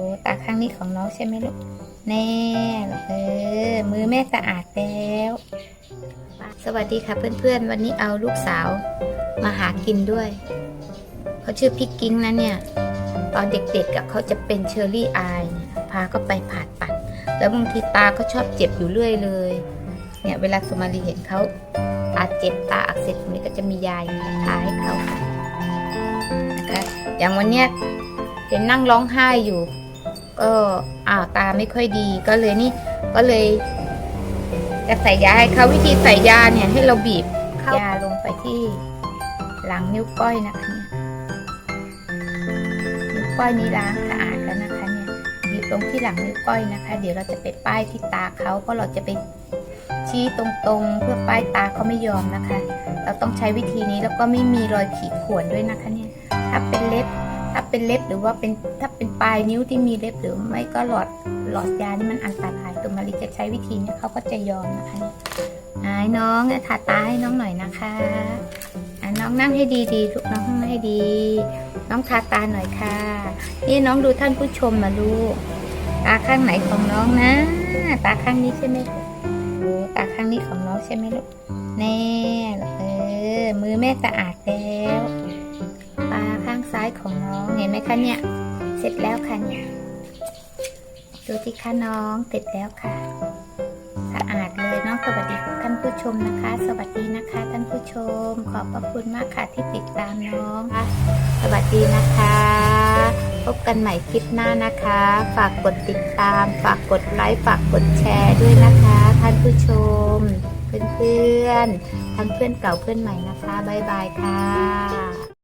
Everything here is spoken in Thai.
อ้ตาข้างนี้ของน้องใช่ไหมลูก แน่เออ มือแม่สะอาดแล้ว สวัสดีค่ะเพื่อนๆ วันนี้เอาลูกสาวมาหากินด้วย เขาชื่อพิกกิ้งนะเนี่ย ตอนเด็กๆกับเขาจะเป็นเชอร์รี่อาย พาก็ไปผ่าตัด แล้วบางทีตาก็ชอบเจ็บอยู่เรื่อยเลย เนี่ยเวลาสุมารีเห็นเขาตาเจ็บตาอักเสบตรงนี้ก็จะมียายทาให้เขาอย่างวันเนี้ยเห็นนั่งร้องไห้อยู่ ก็อ้าวตาไม่ค่อยดีก็เลยนี่ก็เลย จะใส่ยาให้เขาวิธีใส่ยาเนี่ยให้เราบีบยาลงไปที่หลังนิ้วก้อยนะคะเนี่ยนิ้วก้อยนี้ล้างสะอาดแล้วนะคะเนี่ยบีบลงที่หลังนิ้วก้อยนะคะ เดี๋ยวเราจะไปป้ายที่ตาเขาเพราะเราจะไปชี้ตรงๆ เพื่อป้ายตาเขาไม่ยอมนะคะ เราต้องใช้วิธีนี้แล้วก็ไม่มีรอยขีดข่วนด้วยนะคะเนี่ย เป็นเล็บหรือว่าเป็นถ้าเป็นปลายนิ้วที่มีเล็บหรือไม่ก็หลอดหลอดยานี่มันอันตรายตัวมาริจะใช้วิธีเนี้เขาก็จะยอมนะคะเนี่ยอายน้องทาตาให้น้องหน่อยนะคะอ่น้องนั่งให้ดีๆลูกน้องนั่งให้ดี น้องทาตาหน่อยค่ะ นี่น้องดูท่านผู้ชมมาลูกตาข้างไหนของน้องนะ ตาข้างนี้ใช่ไหมลูกตาข้างนี้ของน้องใช่ไหมลูกแน่เออมือแม่สะอาดแล้ว ข้างซ้ายของน้อง เห็นไหมคะเนี่ย เสร็จแล้วค่ะเนี่ย ดูที่ค่ะน้องเสร็จแล้วค่ะ สะอาดเลยน้องสวัสดีท่านผู้ชมนะคะ สวัสดีนะคะท่านผู้ชม ขอบพระคุณมากค่ะที่ติดตามน้อง สวัสดีนะคะ พบกันใหม่คลิปหน้านะคะ ฝากกดติดตาม ฝากกดไลค์ ฝากกดแชร์ด้วยนะคะ ท่านผู้ชม เพื่อนๆทั้งเพื่อนเก่าเพื่อนใหม่นะคะบ๊ายบายค่ะ